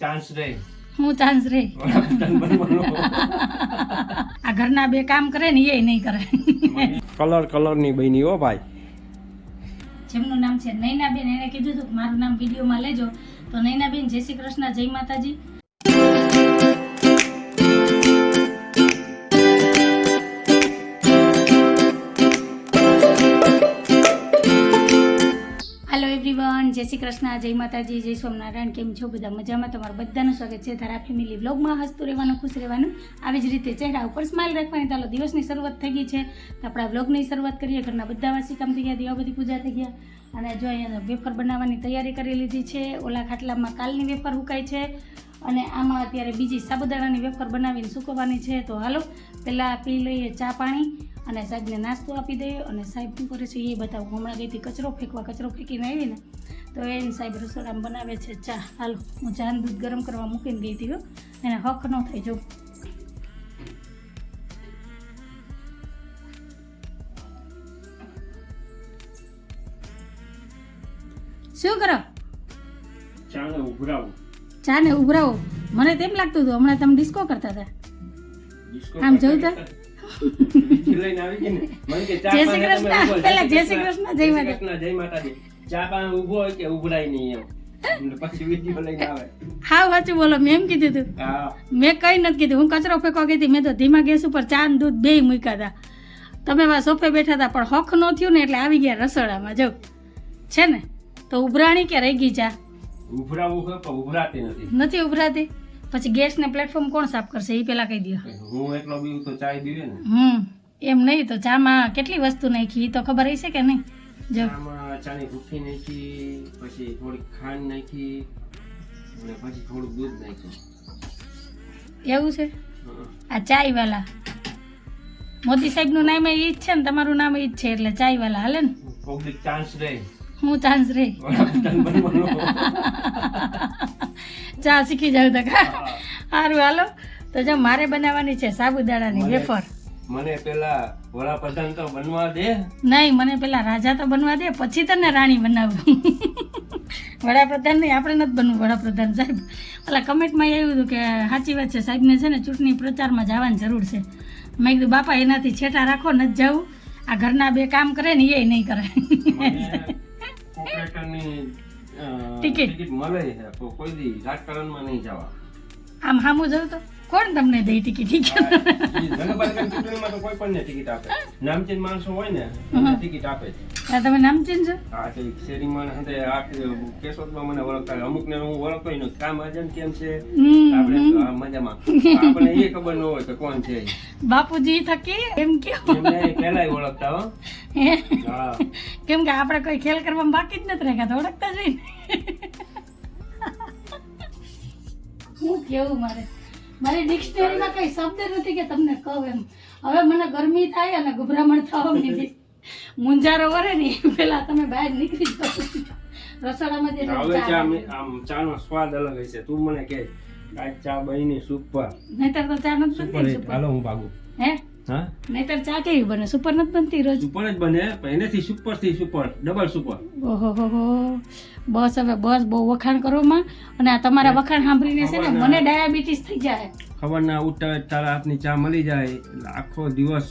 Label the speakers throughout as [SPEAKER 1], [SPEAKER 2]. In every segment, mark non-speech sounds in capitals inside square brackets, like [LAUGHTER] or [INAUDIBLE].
[SPEAKER 1] Chance રહે.
[SPEAKER 2] હું chance [LAUGHS] રે આ ઘરના બે કામ કરે ને એ નહીં કરે.
[SPEAKER 1] કલર કલરની બની હો ભાઈ.
[SPEAKER 2] જેમનું નામ છે નૈના બેન એને કીધું હતું કે મારું નામ વિડીયોમાં લેજો. તો નૈના બેન જય શ્રી કૃષ્ણ જય માતાજી. જય શ્રી કૃષ્ણ, જય માતાજી, જય સ્વામિનારાયણ, કેમ છો? બધા મજામાં? તમારું બધાનું સ્વાગત છે તારા ફેમિલી વ્લોગમાં. હસતું રહેવાનું, ખુશ રહેવાનું, આવી જ રીતે ચહેરા ઉપર સ્માઇલ રાખવાની. ચાલો દિવસની શરૂઆત થઈ ગઈ છે. તો આપણા વ્લોગની શરૂઆત કરીએ. ઘરના બધા વાસી કામ થઈ ગયા દીવાબધી પૂજા થઈ ગયા. અને જો અહીંયા વેફર બનાવવાની તૈયારી કરી લીધી છે. ઓલા ખાટલામાં કાલની વેફર હુકાય છે. અને આમાં અત્યારે બીજી સાબુદાણાની વેફર બનાવીને સૂકવવાની છે. તો હાલો, પહેલાં પી લઈએ ચા પાણી અને સાહેબને નાસ્તો આપી દઈએ. અને સાહેબ શું કરે છે એ બતાવું. હમણાં ગઈથી કચરો ફેંકવા, કચરો ફેંકીને આવી ને તો એને સાહેબ રસોડામાં બનાવે છે ચા. હાલો હું ચાનું દૂધ ગરમ કરવા મૂકીને ગઈ હતી એને હક ન થાય જો શું કરો?
[SPEAKER 1] ચાને ઉભરાવો.
[SPEAKER 2] ચા ને ઉભરાવો? મને તેમ લાગતું હતું હમણાં તમે ડિસ્કો કરતા હતા. આમ જોયું તો? જય શ્રી કૃષ્ણ. પેલા જય શ્રી કૃષ્ણ, જય માતા.
[SPEAKER 1] જય માતાજી. ચા પાન ઊભો હોય કે ઉભરાય નહીં એમ. પછી વીજળી લઈને આવે.
[SPEAKER 2] હાવ સાચું બોલો મેં એમ કીધું હતું મેં કઈ નથી કીધું. હું કચરો ફેંકવા ગઈ હતી મેં તો ધીમા ગેસ ઉપર ચા ને દૂધ બેય મૂક્યા હતા તમે વા સોફે બેઠા હતા પણ હોખ ન થયું ને એટલે આવી ગયા રસોડામાં. જો છે ને? તો ઉભરાણી કે રહી ગઈ ચા?
[SPEAKER 1] ઉભરાવું હોય પણ ઉભરાતી નથી.
[SPEAKER 2] નથી ઉભરાતી? પછી ગેસ ને પ્લેટફોર્મ કોણ સાફ કરશે? એ પેલા કહી દો
[SPEAKER 1] હું એકલો બીવું તો ચાય પીવે ને.
[SPEAKER 2] હમ એમ નહીં તો ચામાં કેટલી વસ્તુ નાખી? એ તો ખબર હશે કે નહીં? જો.
[SPEAKER 1] ચાની ભૂખી નાખી પછી થોડીક ખાંડ નાખી અને પછી થોડુંક દૂધ નાખ્યું.
[SPEAKER 2] એવું છે? આ ચાય વાલા મોદી સાહેબનું નામ એ જ છે ને તમારું નામ એ જ છે એટલે ચાય વાલા હાલે ને?
[SPEAKER 1] પબ્લિક ચાન્સ રહે
[SPEAKER 2] હું ચાન્સ રહી [LAUGHS] ચા શીખી જાવ તો સારું હાલો. તો જો મારે બનાવવાની છે સાબુદાણાની વેફર.
[SPEAKER 1] મને પેલા વડાપ્રધાન તો બનવા દે.
[SPEAKER 2] નહીં મને પેલા રાજા તો બનવા દે પછી તને રાણી બનાવું. વડાપ્રધાન નહીં આપણે નથી બનવું વડાપ્રધાન સાહેબ. પેલા કમેન્ટમાં એવું હતું કે સાચી વાત છે સાહેબને છે ને ચૂંટણી પ્રચારમાં જવાની જરૂર છે. મેં કીધું બાપા એનાથી છેટા રાખો નથી જવું. આ ઘરના બે કામ કરે ને એ નહીં કરે. ટિકિટ.
[SPEAKER 1] મળે છે કોઈ દી રાજકારણમાં નહીં જવા.
[SPEAKER 2] આમ હામું જવું તો કોણ તમને દે ટિકિટ? ટિકિટ
[SPEAKER 1] ઈ નગરપાલિકાની ચૂંટણીમાં તો કોઈ પણને ટિકિટ આપે. નામચીન માણસો હોય ને ટિકિટ આપે
[SPEAKER 2] આ તમે નામચીન છો?
[SPEAKER 1] હા તો શેરીમાં ને હંધે આ કેશોદમાં મને ઓળખતા અમુક ને હું ઓળખતો ય કામ અજન કેમ છે? આપણે
[SPEAKER 2] હમ.
[SPEAKER 1] તો આ મજામાં. આપણે એ ખબર ન હોય કે કોણ છે.
[SPEAKER 2] બાપુજી થકી એમ કેવું?
[SPEAKER 1] એમને ઓળખતા હો.
[SPEAKER 2] કેમ કે આપણે કોઈ ખેલ કરવામાં બાકી જ નથી રાખ્યા તો ઓળખતા જ હોય ને. હું કેવું મારે? મારી ડિક્શનરીમાં કઈ શબ્દ નથી કે તમને કહું એમ. હવે મને ગરમી થાય અને ગભરામણ થવા માંડી. મુંજારો વરે ને પેલા તમે બહાર નીકળી જાઓ. રસોડામાં જે
[SPEAKER 1] હવે
[SPEAKER 2] ચા
[SPEAKER 1] ચા
[SPEAKER 2] બનાવો.
[SPEAKER 1] આમ ચાનો સ્વાદ અલગ હશે. તું મને કે આ ચા બની સુપર
[SPEAKER 2] નહીતર તો ચા નથી
[SPEAKER 1] સુપર. હાલો હું ભાગું.
[SPEAKER 2] હે?
[SPEAKER 1] હા?
[SPEAKER 2] નહીંતર ચા કેવી બને? સુપર નથી બનતી રોજ?
[SPEAKER 1] સુપર જ બને પણ એનાથી સુપરથી સુપર ડબલ સુપર.
[SPEAKER 2] ઓહો હો બસ હવે બસ બહુ વખાણ કરો માં. અને આ તમારા વખાણ સાંભળીને છે ને મને ડાયાબિટીસ થઈ જાય.
[SPEAKER 1] ખબર ના ઉઠાવે તારા હાથની ચા મળી જાય આખો દિવસ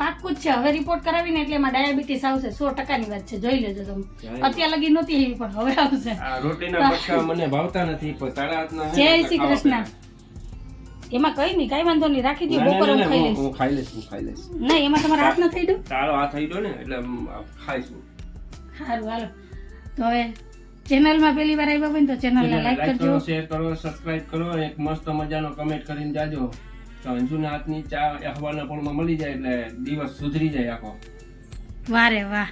[SPEAKER 2] પાક્કું જ છે. હવે રિપોર્ટ કરાવીને એટલે એમાં ડાયાબિટીસ આવશે. સો ટકાની વાત છે. જોઈ લેજો તમે. અત્યાર લગી નહોતી એવી પણ હવે આવશે.
[SPEAKER 1] આ રોટીના મને ભાવતા નથી પણ તારા હાથના
[SPEAKER 2] જય શ્રી કૃષ્ણ. એમાં કઈ નહીં કઈ વાંધો નહીં રાખી દો બપોર હું ખાઈ લઈશ.
[SPEAKER 1] હું ખાઈ લઈશ હું ખાઈ લઈશ.
[SPEAKER 2] નહીં એમાં તમારા હાથ ન થઈ દો.
[SPEAKER 1] તારો હાથ થઈ ગયો ને એટલે ખાઈશું.
[SPEAKER 2] સારું હાલો. તો હવે ચેનલમાં પહેલી વાર આવ્યા હોય ને તો ચેનલને લાઈક કરજો.
[SPEAKER 1] શેર કરો સબસ્ક્રાઇબ કરો એક મસ્ત મજાનો કમેન્ટ કરીને જાજો. તો અંજુના હાથની ચા અખબારના પણ મળી જાય એટલે દિવસ સુધરી જાય આખો.
[SPEAKER 2] વારે વાહ.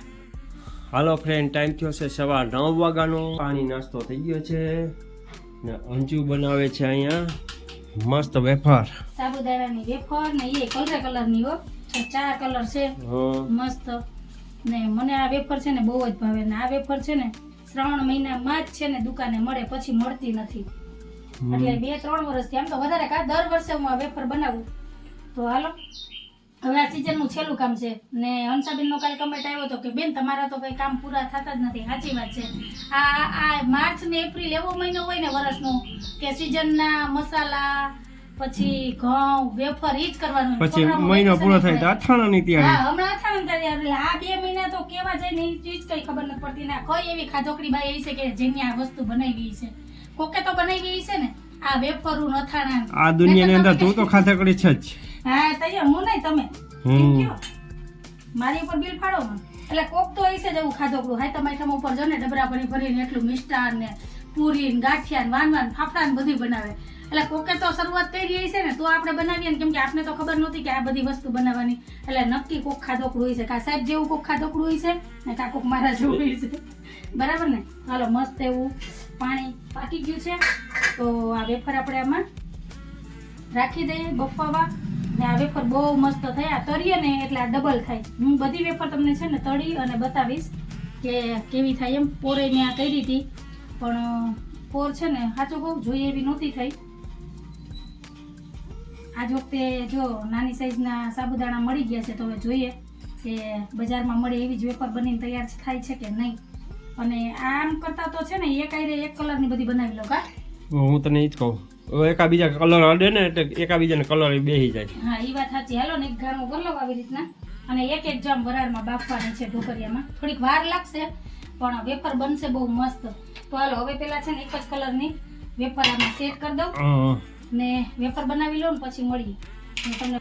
[SPEAKER 1] હાલો ફ્રેન્ડ ટાઈમ થયો છે સવાર નવ વાગ્યાનો. પાણી નાસ્તો થઈ ગયો છે. ને અંજુ બનાવે છે અહીંયા. મસ્ત વેફર.
[SPEAKER 2] સાબુદાણાની વેફર ને એ કલરે કલરની હો. ચા કલર છે. મસ્ત. ને મને આ વેફર છે ને બહુ જ ભાવે ને આ વેફર છે ને શ્રાવણ મહિનામાં જ છે ને દુકાને મળે પછી મળતી નથી. એટલે બે ત્રણ વર્ષથી આમ તો વધારે કા દર વર્ષે હું આ વેફર બનાવું. તો હાલો. હવે આ સિઝનનું છેલ્લું કામ છે. ને હંસાબેનનો કાલે કમેન્ટ આવ્યો હતો કે બેન તમારા તો કંઈ કામ પૂરા થતા જ નથી. સાચી વાત છે. આ આ માર્ચ ને એપ્રિલ એવો મહિનો હોય ને વર્ષનો કે સિઝનના મસાલા પછી ઘઉં વેફર ઈ જ કરવાનું
[SPEAKER 1] પછી મહિનો પૂરો થાય તો. અથાણાની તૈયારી.
[SPEAKER 2] હા હમણાં અથાણું તૈયાર. આ બે મહિના તો કેવા જાય ને જ કઈ ખબર નથી પડતી. ના કઈ એવી ખાધોકડી બાઈ એવી છે કે જેની આ વસ્તુ બનાવી છે. કોકે તો બનાવી છે ને? આ વેફરું અથાણા.
[SPEAKER 1] આ દુનિયાની અંદર તું તો ખાધોકડી છે જ.
[SPEAKER 2] હા તૈયાર હું નહીં તમે.
[SPEAKER 1] હમ.
[SPEAKER 2] મારી ઉપર બિલ ફાડો એટલે કોક તો હશે જ એવું ખાધોકડું હાય તમારી ઉપર જો ને ડબરા ભરી ભરીને એટલું મિષ્ટાન ને પૂરી ને ગાંઠિયા ને વાન વાન ફાફડા ને બધું બનાવે. એટલે કોકે તો શરૂઆત કરી હશે ને તો આપણે બનાવીએ ને. કેમ કે આપણે તો ખબર નહોતી કે આ બધી વસ્તુ બનાવવાની. એટલે નક્કી કોક ખાધોકડું હોય છે. કા સાહેબ જેવું કોક ખાધોકડું હોય છે ને કા કોક મારા જેવું હોય છે. બરાબર ને? હાલો મસ્ત એવું પાણી પાકી ગયું છે. તો આ વેફર આપણે આમાં રાખી દઈએ બફાવા. ને આ વેફર બહુ મસ્ત થયા. તળીએ ને એટલે આ ડબલ થાય હું બધી વેફર તમને છે ને તળી અને બતાવીશ કે કેવી થાય એમ. પોરે મેં આ કરી હતી પણ પોર છે ને સાચું કહું જોઈએ એવી નહોતી થઈ. આજ વખતે જો નાની સાઈઝના સાબુદાણા મળી ગયા છે તો હવે જોઈએ કે બજારમાં મળે એવી જ વેફર બનીને તૈયાર થાય છે કે નહીં. અને આમ કરતાં તો છે ને એક આઈને એક કલરની બધી બનાવી લો કા
[SPEAKER 1] હું તને એ જ કહું. એકાબીજા કલર અડે ને એટલે એકાબીજાને કલર બેસી જાય.
[SPEAKER 2] હા એ વાત સાચી. હાલો ને એક ઘાણું કરી લો આવી રીતના. અને એક એક જામ વરાળમાં બાફવાની છે ઢોકરિયામાં થોડીક વાર લાગશે પણ વેફર બનશે બહુ મસ્ત. તો હાલો હવે પેલા છે ને એક જ કલરની વેફર આમાં સેટ કરી દઉં ને વેફર બનાવી લો ને પછી મળીએ. તમને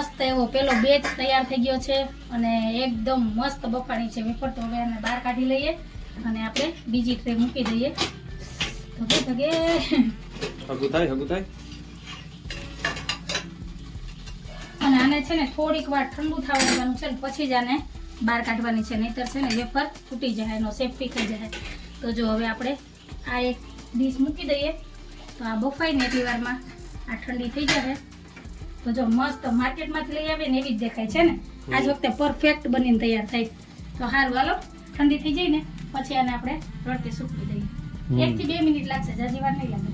[SPEAKER 2] મસ્ત એવો પેલો બેચ તૈયાર થઈ ગયો છે અને એકદમ મસ્ત બફાણી છે. વેફર તો હવે આને બહાર કાઢી લઈએ અને આપણે બીજી ટ્રે મૂકી દઈએ. ધગે ધગે.
[SPEAKER 1] હગું થાય હગું થાય.
[SPEAKER 2] અને આને છે ને થોડીક વાર ઠંડુ થવા દેવાનું છે પછી જ આને બહાર કાઢવાની છે. નહીતર છે ને વેફર તૂટી જાય એનો શેપ ફીકાઈ જાય. તો જો હવે આપણે આ એક ડીશ મૂકી દઈએ. તો આ બફાઈ ને એટલી વારમાં આ ઠંડી થઈ જશે. તો જો મસ્ત માર્કેટમાંથી લઈ આવે ને એવી જ દેખાય છે ને? આજ વખતે પરફેક્ટ બનીને તૈયાર થાય. તો સારું હાલો. ઠંડી થઈ જાય ને પછી આને આપણે રોટલી સૂકવી દઈએ. એક થી બે મિનિટ લાગશે જાજી વાર નહીં લાગે.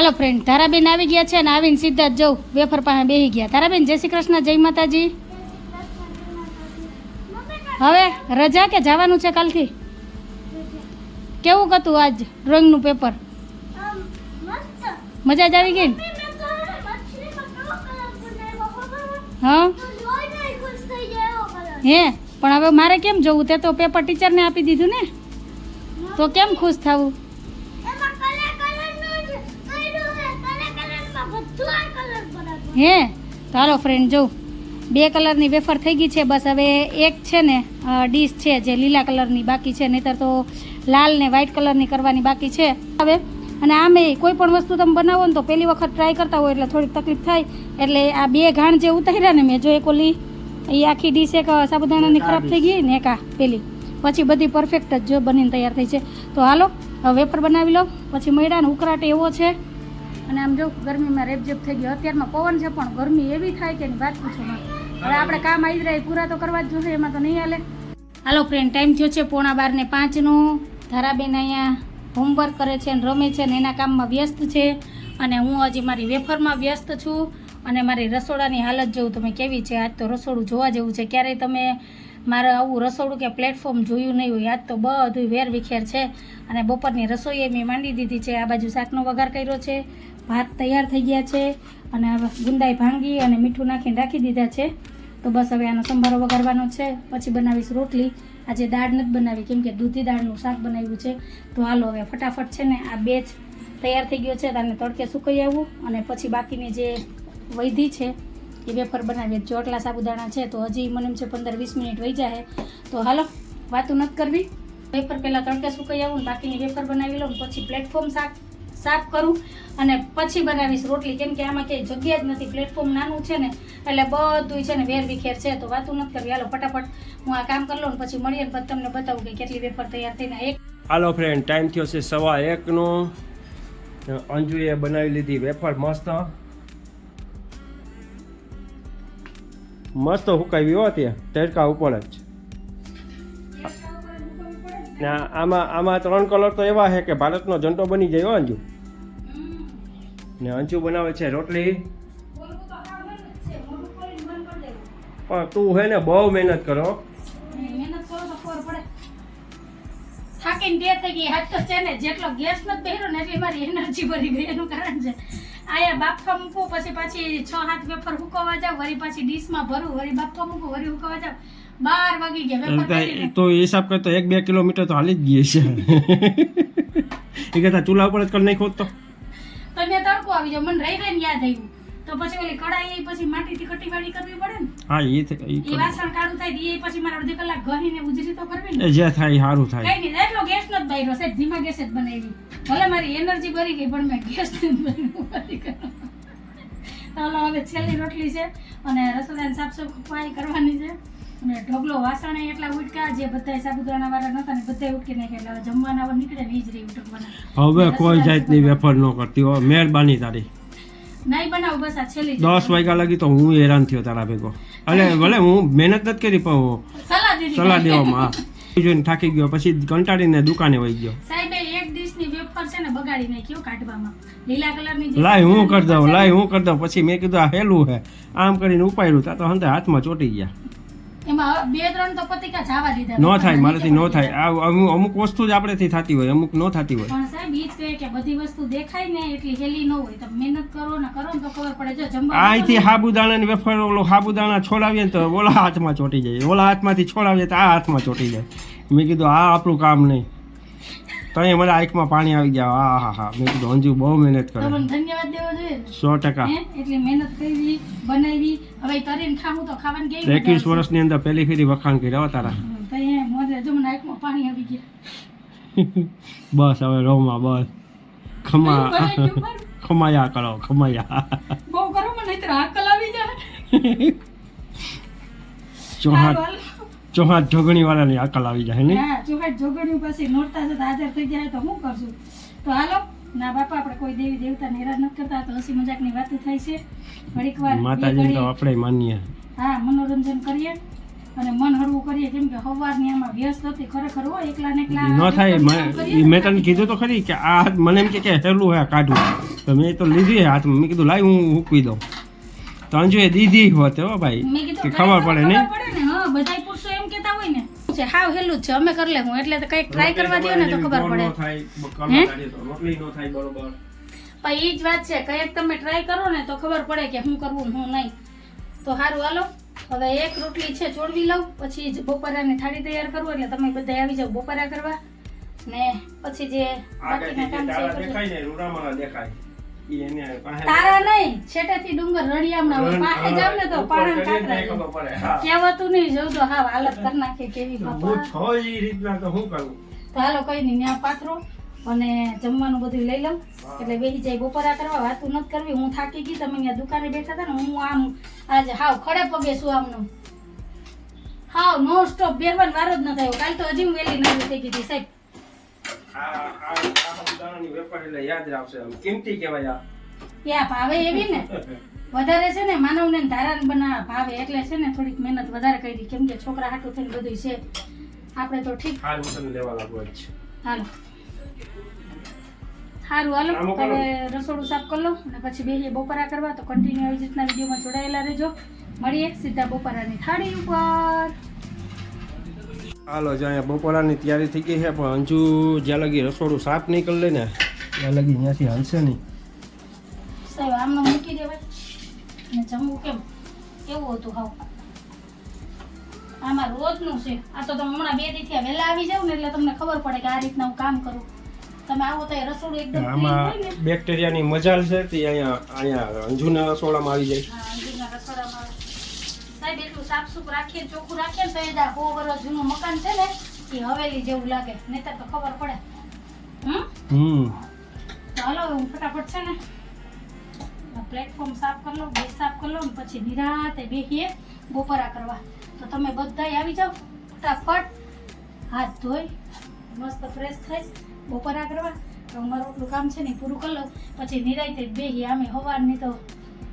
[SPEAKER 2] હાલો ફ્રેન્ડ તારાબેન આવી ગયા છે અને આવીને સીધા જ જવું વેફર પાસે બેસી ગયા. તારાબેન જય શ્રી કૃષ્ણ, જય માતાજી. હવે રજા કે જવાનું છે કાલથી? કેવું હતું આજ ડ્રોઈંગનું પેપર મજા જ આવી ગઈ હા? હે, પણ હવે મારે કેમ જવું? તે તો પેપર ટીચરને આપી દીધું ને? તો કેમ ખુશ થવું? હે? તો હાલો ફ્રેન્ડ જો, બે કલરની વેફર થઈ ગઈ છે, બસ હવે એક છે ને ડીશ છે જે લીલા કલરની બાકી છે, નહીતર તો લાલ ને વ્હાઇટ કલરની કરવાની બાકી છે. હવે, અને આમે કોઈ પણ વસ્તુ તમે બનાવો ને તો પહેલી વખત ટ્રાય કરતા હોય એટલે થોડીક તકલીફ થાય. એટલે આ બે ઘાણ જે ઉતાર્યા ને મેં જો એક ઓલી, એ આખી ડીશ એક સાબુદાણાની ખરાબ થઈ ગઈ ને એક આ પેલી. પછી બધી પરફેક્ટ જ જો બનીને તૈયાર થઈ છે. તો હાલો વેફર બનાવી લો પછી મળ્યા ને ઉકળાટ એવો છે. અને આમ જો ગરમીમાં રેપઝેપ થઈ ગયો, અત્યારમાં પવન છે પણ ગરમી એવી થાય કે એની વાત પૂછો હવે આપણે કામ આવી રહ્યા પૂરા તો કરવા જ જોઈએ એમાં તો નહીં હાલે. હાલો ફ્રેન્ડ ટાઈમ થયો છે પોણા બાર ને પાંચનું ધારાબેન અહીંયા હોમવર્ક કરે છે ને રમે છે ને એના કામમાં વ્યસ્ત છે. અને હું હજી મારી વેફરમાં વ્યસ્ત છું. અને મારી રસોડાની હાલત જોઉં તમે કેવી છે? આજ તો રસોડું જોવા જેવું છે. ક્યારેય તમે મારે આવું રસોડું કે પ્લેટફોર્મ જોયું નહીં હોય. આજ તો બધું વેર વિખેર છે. અને બપોરની રસોઈ મેં માંડી દીધી છે. આ બાજુ શાકનો વઘાર કર્યો છે. ભાત તૈયાર થઈ ગયા છે. અને ગુંદાઈ ભાંગી અને મીઠું નાખીને રાખી દીધા છે. તો બસ હવે આનો સંભારો વઘારવાનો છે. પછી બનાવીશ રોટલી. આજે દાળ નથી બનાવી. કેમ કે દૂધી દાળનું શાક બનાવ્યું છે. તો હાલો હવે ફટાફટ છે ને આ બે જ તૈયાર થઈ ગયો છે. તાને તડકે સુકાઈ આવવું અને પછી બાકીની જે વૈધી છે એ વેફર બનાવીએ. જો આટલા સાબુદાણા છે તો હજી મને એમ છે પંદર વીસ મિનિટ વહી જાય તો હાલો, વાતું નથી કરવી. વેફર પહેલાં તડકે સુકાઈ આવું બાકીની વેફર બનાવી લઉં પછી પ્લેટફોર્મ શાક સાફ કરું અને પછી બનાવીશ રોટલી. કેમ કે આમાં ક્યાંય જગ્યા જ નથી. પ્લેટફોર્મ નાનું છે ને, એટલે બધું છે ને વેર વિખેર છે. તો વાતું નથી કરવી. હાલો, ફટાફટ હું આ કામ કરી લઉં પછી મળીએ પછી તમને બતાવું કે કેટલી વેફર તૈયાર થઈને એક
[SPEAKER 1] હાલો ફ્રેન્ડ ટાઈમ થયો છે સવા એકનો. અંજુએ બનાવી લીધી વેફર મસ્ત. મસ્ત હુકાવી હો ત્યાં તડકા ઉપર જ. ને, આમાં આમાં ત્રણ કલર તો એવા છે કે ભારતનો ઝંડો બની જાય અંજુ. ને અંજુ બનાવે છે રોટલી. પણ તું હે ને બહુ મહેનત કરો.
[SPEAKER 2] થાકીને બે થઈ ગઈ. હાથ તો છે ને, જેટલો ગેસ નથી પહેર્યો ને એટલી મારી એનર્જી ભરી ગઈ. એનું કારણ છે આયા બાફવા મૂકું પછી પાછી છ હાથ વેફર હુકવા જાવ વળી પાછી ડીશમાં ભરું વળી બાફવા મૂકું વળી હુકવા જાવ. બાર વાગી ગયા વેફર
[SPEAKER 1] તો હિસાબ કરતો એક બે કિલોમીટર તો હાલી જ ગઈ છે [LAUGHS] એ કરતા ચૂલા ઉપર જ કરી નાખ્યો તો
[SPEAKER 2] તો. મેં તડકો આવી જાવ મને રહી રહીને યાદ આવ્યું. તો પછી ઓલી કડાઈ પછી માટીથી કટીવાળી કરવી પડે ને?
[SPEAKER 1] હા એ
[SPEAKER 2] એ વાસણ કાઢું થાય એ પછી મારે અડધી કલાક ઘસીને ઉજરી તો કરવી ને?
[SPEAKER 1] જે થાય સારું થાય.
[SPEAKER 2] કઈ નહીં એટલો ગેસ નો જ બાયરો સાહેબ ધીમા ગેસ જ બનાવી. ભલે મારી એનર્જી ભરી ગઈ પણ મેં ગેસ ભર્યો તો હવે છેલ્લી રોટલી છે અને રસોડાની સાફ સફાઈ કરવાની છે. અને ઢગલો વાસણે એટલા ઉટકા જે બધા સાબુદાણા વાળા નતા ને બધા ઉટકી નાખ્યા. એટલે જમવાના નીકળે ને એ જ રહી ઉટકવાના.
[SPEAKER 1] હવે કોઈ જાતની વેફર ન કરતી હો મહેરબાની તારી.
[SPEAKER 2] નહીં બનાવું બસ આ છેલ્લી
[SPEAKER 1] દસ વાગ્યા લાગી તો હું હેરાન થયો તારા ભેગો. અલે ભલે હું મહેનત નથી કરી પણ
[SPEAKER 2] સલાહ
[SPEAKER 1] દેવામાં હા. જોઈને થાકી ગયો પછી કંટાળીને દુકાને વહી ગયો.
[SPEAKER 2] સાહેબે એક ડીશની વેફર છે ને બગાડી નાખ્યો કાઢવામાં. લીલા કલરની
[SPEAKER 1] લાય હું કરી દઉં લાય હું કરી દઉં. પછી મેં કીધું આ હેલું હે. આમ કરીને ઉપાડ્યું તા તો હંતે હાથમાં ચોટી ગયા.
[SPEAKER 2] એમાં બે ત્રણ તો પતિકા જાવા દીધા
[SPEAKER 1] ન થાય મારાથી ન થાય. આ અમુક વસ્તુ જ આપણેથી થતી હોય અમુક ન થતી હોય.
[SPEAKER 2] પણ સાહેબ ઈ કહે કે બધી વસ્તુ દેખાય ને એટલી હેલી ન હોય. તમે મહેનત કરો ને કરો ને તો ખબર પડે. જો જમવા
[SPEAKER 1] અહીંથી સાબુદાણાની વેફર ઓલો સાબુદાણા છોડાવીએ ને તો ઓલા હાથમાં ચોટી જાય. ઓલા હાથમાંથી છોડાવીએ તો આ હાથમાં ચોટી જાય. મેં કીધું આ આપણું કામ નહીં. તો અહીંયા મને આંખમાં પાણી આવી ગયા. હા હા હા મેં કીધું અંજુ બહુ મહેનત કરે.
[SPEAKER 2] ધન્યવાદ દેવો જોઈએ
[SPEAKER 1] સો ટકા.
[SPEAKER 2] એટલે મહેનત કરી બનાવી. હવે તરીને ખાવું તો ખાવાની ગઈ
[SPEAKER 1] એકવીસ. વર્ષની અંદર પહેલી ફેરી વખાણ કર્યા તારા.
[SPEAKER 2] હમ, તો અહીંયા મોઢે જો મને આંખમાં પાણી આવી ગયા. [LAUGHS]
[SPEAKER 1] બસ હવે રોમાં બસ. ખમા. [LAUGHS] ખમાયા કરો ખમાયા.
[SPEAKER 2] બહુ કરો મને નહીંતર હાકલ આવી જાય [LAUGHS]
[SPEAKER 1] ચોહાટ. ચોહાટ ઢોગણી વાળાની અકલ આવી જાય
[SPEAKER 2] હા ચોખાટ જોગણ્યું પછી નોરતા છે હાજર થઈ જાય તો શું કરશું? તો હાલો ના બાપા આપણે કોઈ દેવી દેવતા હેરાન નથી કરતા તો હસી મજાકની વાતો થાય છે. ઘડીક વાર
[SPEAKER 1] માતાજી તો આપણે માનીએ.
[SPEAKER 2] હા મનોરંજન કરીએ અને મન હળવું કરીએ કેમ કે સવારની આમાં વ્યસ્ત હતી ખરેખર હોય એકલા ને એકલા
[SPEAKER 1] ન થાય મેં તને કીધું તો ખરી કે આ હાથ મને એમ કે કે હેલું હે કાઢું. તો મેં તો લીધી હે હાથમાં. મેં કીધું લાય હું મૂકી દઉં. તો અંજુએ દીધી હોત હો ભાઈ કે ખબર પડે નહીં?
[SPEAKER 2] ખબર પડે ને હા બધાય પુરુષો એમ કહેતા હોય ને છે હાવ હેલું જ છે. અમે કરી લેવું એટલે તો કંઈક ટ્રાય કરવા દો ને તો ખબર પડે. હે? પણ એ જ વાત છે કંઈક તમે ટ્રાય કરો ને તો ખબર પડે કે હું કરવું હું નહીં. તો સારું હાલો. હવે એક રોટલી છે ચોળવી લઉં પછી જ બપોરાની થાળી તૈયાર કરવું એટલે તમે બધા આવી જાઓ બપોરા કરવા. ને પછી જે બાકીના કામ છે
[SPEAKER 1] દેખાય ને રૂડામાં દેખાય.
[SPEAKER 2] તારા નહીં છેટેથી ડુંગર રળિયામણા હોય. પાસે જાવ ને તો પાણા
[SPEAKER 1] હા.
[SPEAKER 2] કહેવાતું નહીં જોઉં તો હા હાલત કરી નાખે કેવી
[SPEAKER 1] હું
[SPEAKER 2] બાપા.
[SPEAKER 1] છો રીતના તો શું કરું?
[SPEAKER 2] તો હાલો કઈ નહીં ન્યા પાથરો અને જમવાનું બધું લઈ લઉં. એટલે બેસી જાય બપોરા કરવા વાતું નથી કરવી. હું થાકી ગઈ તમે અહીંયા દુકાને બેઠા હતા ને હું આમ આજે હાવ ખડે પગે છું આમનું. હાવ નો સ્ટોપ બેહવાનો વારો જ ન થયો. કાલ તો હજી વહેલી નવી થઈ ગઈ હતી સાહેબ.
[SPEAKER 1] આ આ આ સાબુદાણાની વેપાર એટલે યાદ રાખશે આમ. કિંમતી કહેવાય આ.
[SPEAKER 2] ત્યાં ભાવે એવી ને? વધારે છે ને માનવને ધારાને બના ભાવે એટલે છે ને થોડીક મહેનત વધારે કરી. કેમ કે છોકરા હાટું થઈને બધું છે. આપણે તો ઠીક.
[SPEAKER 1] હાલ હું લેવા લાગુ જ
[SPEAKER 2] હાલો. સારું હાલો. તમે રસોડું સાફ કરી લો અને પછી બેસીએ બપોરા કરવા. તો કન્ટિન્યુ આવી રીતના વિડીયોમાં જોડાયેલા રહેજો. મળીએ સીધા બપોરાની થાળી ઉપર.
[SPEAKER 1] હાલો જો અહીંયા બપોરાની તૈયારી થઈ ગઈ છે પણ અંજુ જ્યાં લગી રસોડું સાફ નહીં કરી લે ને ત્યાં લગી અહીંયાથી હાલશે નહીં.
[SPEAKER 2] સાહેબ આમનો મૂકી દેવાય ને જમવું કેમ? કેવું હતું હાવ? આમાં રોજનું છે. આ તો તમે હમણાં બે દીથી વહેલા આવી જાવ ને એટલે તમને ખબર પડે કે આ રીતના હું કામ કરું. તમે આવો તો રસોડું એકદમ
[SPEAKER 1] આમાં બેક્ટેરિયાની મજાલ છે તે અહીંયા અહીંયા અંજુના રસોડામાં આવી જાય.
[SPEAKER 2] હા, અંદરના રસોડામાં સાહેબ એટલું સાફસૂફ રાખીએ ચોખ્ખું રાખીએ તો એ દા સો વર્ષ જૂનું મકાન છે ને એ હવેલી જેવું લાગે. નહીતર તો ખબર પડે. હમ? તો હાલો હું ફટાફટ છે ને પ્લેટફોર્મ સાફ કરી લઉં ગેસ સાફ કરી લઉં પછી નિરાતે બેસીએ બપોરા કરવા. તો તમે બધાય આવી જાઓ ફટાફટ. હાથ ધોઈ મસ્ત ફ્રેશ થઈ બપોરા કરવા. તો મારું એટલું કામ છે ને પૂરું કરી લઉં. પછી નિરાતે અમે આમે સવારની તો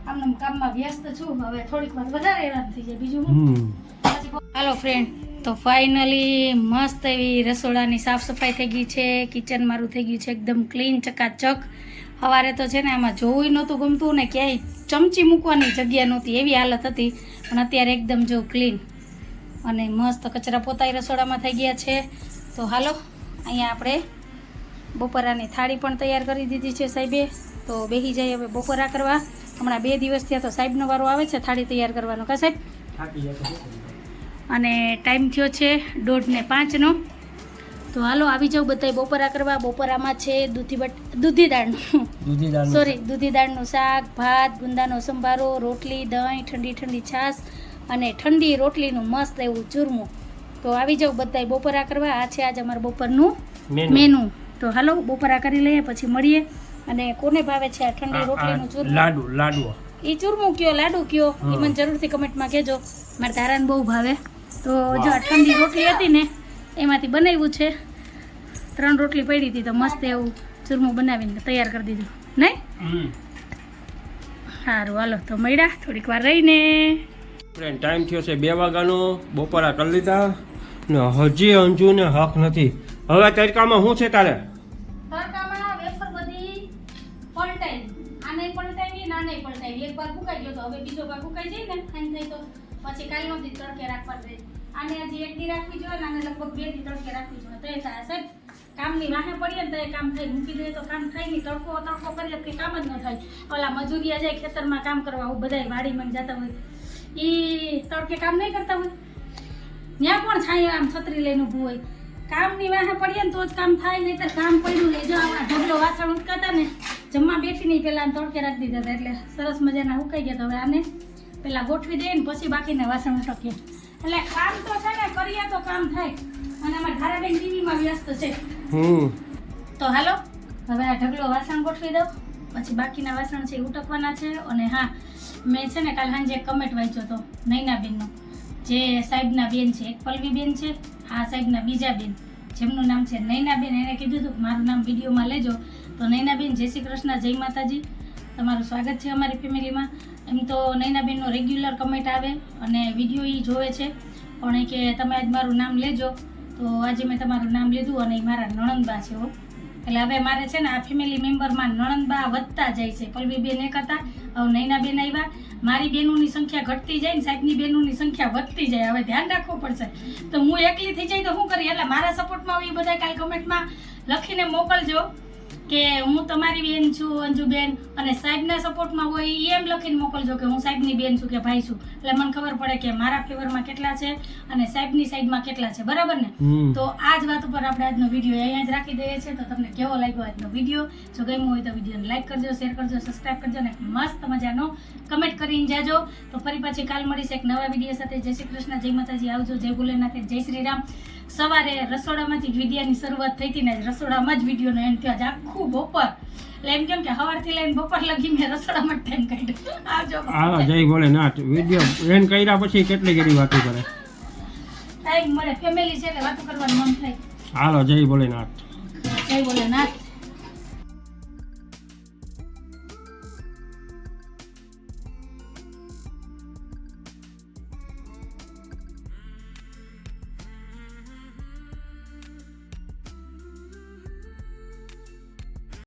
[SPEAKER 2] આમ કામમાં વ્યસ્ત છું. હવે થોડીક વાર વધારે હેરાન થઈ જાય. બીજું હું? હાલો ફ્રેન્ડ તો ફાઇનલી મસ્ત એવી રસોડાની સાફ સફાઈ થઈ ગઈ છે કિચન મારું થઈ ગયું છે એકદમ ક્લીન ચકાચક. સવારે તો છે ને આમાં જોવું નહોતું ગમતું ને ક્યાંય ચમચી મૂકવાની જગ્યા નહોતી એવી હાલત હતી. પણ અત્યારે એકદમ જો ક્લીન અને મસ્ત કચરા પોતાય રસોડામાં થઈ ગયા છે. તો હાલો અહીંયા આપણે બપોરાની થાળી પણ તૈયાર કરી દીધી છે સાહેબે. તો બેસી જાય હવે બપોરા કરવા. હમણાં બે દિવસ થયા તો સાહેબનો વારો આવે છે થાળી તૈયાર કરવાનો. કા સાહેબ? અને ટાઈમ થયો છે દોઢ ને પાંચનો. તો હાલો આવી જાવ બધાય બપોરા કરવા. બપોરામાં છે દૂધી બટ દૂધી દાળનું. સોરી દૂધી દાળનું શાક ભાત ગુંદાનો સંભારો રોટલી દહીં ઠંડી ઠંડી છાશ અને ઠંડી રોટલીનું મસ્ત એવું ચૂરમું. તો આવી જાવ બધાય બપોરા કરવા. આ છે આજે અમારું બપોરનું.
[SPEAKER 1] મેનુ.
[SPEAKER 2] તો હાલો બપોરા કરી લઈએ પછી મળીએ. અને કોને ભાવે છે આ ઠંડી રોટલીનું ચૂરમું?
[SPEAKER 1] લાડુ લાડુ.
[SPEAKER 2] એ ચૂરમું કયો લાડુ કયો? એ મને જરૂરથી કમેન્ટમાં કહેજો. મારે તારાને બહુ ભાવે. તો જો આ ઠંડી રોટલી હતી ને એમાંથી બનાવ્યું છે. ત્રણ રોટલી પડી હતી તો મસ્ત એવું ચૂરમું બનાવીને તૈયાર કરી દીધું. નહીં? સારું હાલો તો મળ્યા. થોડીક વાર રહીને.
[SPEAKER 1] ફ્રેન્ડ ટાઈમ થયો છે બે વાગ્યાનો. બપોરા કરી લીધા. ને હજી અંજુને હક નથી. હવે તડકામાં શું છે તારે
[SPEAKER 2] તડકામાં વેફર બધી પલટાઈ આને પલટાવી નાને પલટાવી એક વાર ફૂકાઈ ગયો તો હવે બીજો ભાગ ફૂકાઈ જાય ને ખાઈ થઈ તો પછી કાલનો દી તડકે રાખવા દે. આને હજી એક દી રાખવી જોઈએ અને લગભગ બે દી તડકે રાખવી જોઈએ. તો એ થાય, સાહેબ, કામની વાહે પડીએ ને તો એ કામ થાય. મૂકી દઈએ તો કામ થાય નહીં. તડકો તડકો કરીએ તો કામ જ ન થાય. ઓલા મજૂરિયા જાય ખેતરમાં કામ કરવા, હું બધાય વાડીમાં જતા હોય. એ તડકે કામ નહીં કરતા હોય. ત્યાં પણ છાંયો આમ છત્રી લઈને ઊભું હોય? કામની વાહે પડીએ ને તો જ કામ થાય નહીં તો કામ પડ્યું નહીં. જો આપણા ઢગલો વાસણ ઉટકાતા ને જમવા બેઠી નહીં પહેલાં તડકે રાખી દીધા હતા એટલે સરસ મજાના ઉકાઈ ગયા તો હવે આને પહેલાં ગોઠવી દઈએ ને પછી બાકીના વાસણ ઉટકીએ. એટલે કામ તો છે ને કરીએ તો કામ થાય. અને અમારા ધારાબેન ટીવીમાં વ્યસ્ત છે. તો હાલો હવે આ ઢગલો વાસણ ગોઠવી દો પછી બાકીના વાસણ છે એ ઉટકવાના છે. અને હા મેં છે ને કાલ સાંજે કમેન્ટ વાંચ્યો હતો નૈનાબેનનો. જે સાહેબના બેન છે એક પલ્લવી બેન છે આ સાહેબના બીજા બેન. જેમનું નામ છે નૈનાબેન એને કીધું હતું કે મારું નામ વિડીયોમાં લેજો. તો નૈનાબેન, જય શ્રી કૃષ્ણ, જય માતાજી. તમારું સ્વાગત છે અમારી ફેમિલીમાં. એમ તો નૈનાબેનનો રેગ્યુલર કમેન્ટ આવે અને વીડિયો એ જોવે છે. પણ એ કે તમે આજ મારું નામ લેજો. તો આજે મેં તમારું નામ લીધું અને એ મારા નણંદબા છે એટલે હવે મારે છે ને આ ફેમિલી મેમ્બરમાં નણંદબા વધતા જાય છે. પલ્લવીબેન એક હતા, હવે નૈનાબેન આવ્યા. મારી બહેનોની સંખ્યા ઘટતી જાય ને સાહેબની બહેનોની સંખ્યા વધતી જાય. હવે ધ્યાન રાખવું પડશે. તો હું એકલી થઈ જાય તો શું કરી એટલે મારા સપોર્ટમાં એ બધા કાલ કમેન્ટમાં લખીને મોકલજો. કે હું તમારી બેન છું અંજુબેન અને સાહેબના સપોર્ટમાં હોય એમ લખીને મોકલજો કે હું સાહેબની બેન છું કે ભાઈ છું. એટલે મને ખબર પડે કે મારા ફેવરમાં કેટલા છે અને સાહેબની સાઈડમાં કેટલા છે. બરાબર ને? તો આ જ વાત ઉપર આપણે આજનો વીડિયો અહીંયા જ રાખી દઈએ છીએ. તો તમને કેવો લાગ્યો આજનો વીડિયો જો ગમ્યો હોય તો વિડીયોને લાઈક કરજો શેર કરજો સબસ્ક્રાઈબ કરજો અને મસ્ત મજાનો કમેન્ટ કરીને જાજો. તો ફરી પાછી કાલ મળીશ એક નવા વીડિયો સાથે. જય શ્રી કૃષ્ણ જય માતાજી. આવજો. જય ભોલેનાથ જય શ્રી રામ. સવારે રસોડામાંથી જ વિડીયાની શરૂઆત થઈ હતી ને રસોડામાં જ વિડીયોનો એન્ડ થયો. આજે આખું બપોર. એટલે એમ કેમ કે સવારથી લઈને બપોર લગી મેં રસોડામાં જ ટાઈમ કાઢ્યો. આવજો
[SPEAKER 1] હાલો જય ભોલેનાથ. વીડિયો એન કર્યા પછી કેટલી ઘડી વાતો કરે?
[SPEAKER 2] ટાઈમ મળે. ફેમિલી છે એટલે વાતો કરવાનું મન થાય.
[SPEAKER 1] હાલો જય ભોલેનાથ.
[SPEAKER 2] જય ભોલેનાથ.